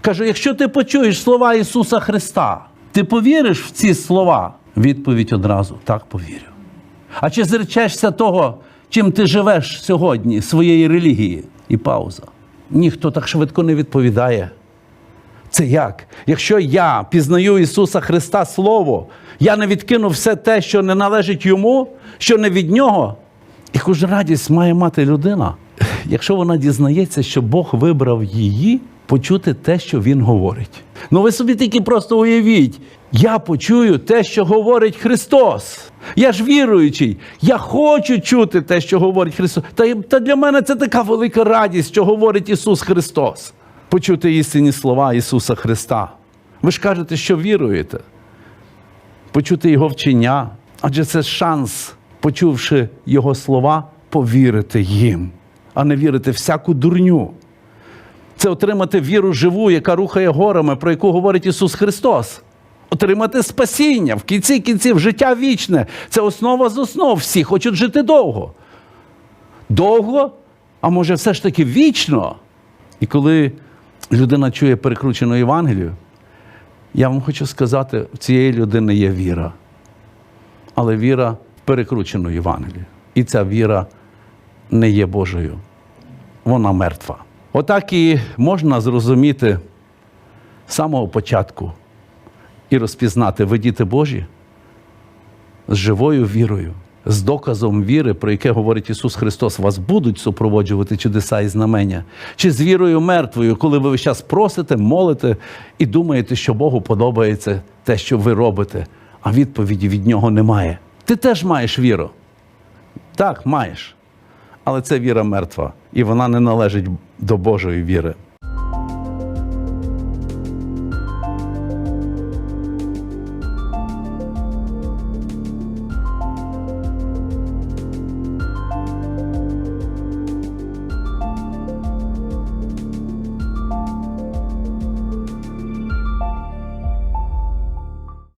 Каже: якщо ти почуєш слова Ісуса Христа, ти повіриш в ці слова? Відповідь одразу так повірю. А чи зречешся того, чим ти живеш сьогодні, своєї релігії? І пауза. Ніхто так швидко не відповідає. Це як? Якщо я пізнаю Ісуса Христа Слово, я не відкину все те, що не належить йому, що не від нього. Яку ж радість має мати людина, якщо вона дізнається, що Бог вибрав її почути те, що Він говорить. Ну ви собі тільки просто уявіть, я почую те, що говорить Христос. Я ж віруючий, я хочу чути те, що говорить Христос. Та, та для мене це така велика радість, що говорить Ісус Христос. Почути істинні слова Ісуса Христа. Ви ж кажете, що віруєте почути Його вчення, адже це шанс, почувши Його слова, повірити їм, а не вірити всяку дурню. Це отримати віру живу, яка рухає горами, про яку говорить Ісус Христос. Отримати спасіння в кінці кінців, життя вічне. Це основа з основ. Всі хочуть жити довго. Довго, а може, все ж таки вічно. І коли людина чує перекручену Євангелію, я вам хочу сказати, в цієї людини є віра. Але віра в перекручену Євангелію. І ця віра не є Божою. Вона мертва. Отак і можна зрозуміти з самого початку і розпізнати ви діти Божі з живою вірою, з доказом віри, про яке говорить Ісус Христос, вас будуть супроводжувати чудеса і знамення, чи з вірою мертвою, коли ви весь час просите, молите і думаєте, що Богу подобається те, що ви робите, а відповіді від нього немає. Ти теж маєш віру. Так, маєш. Але це віра мертва, і вона не належить до Божої віри.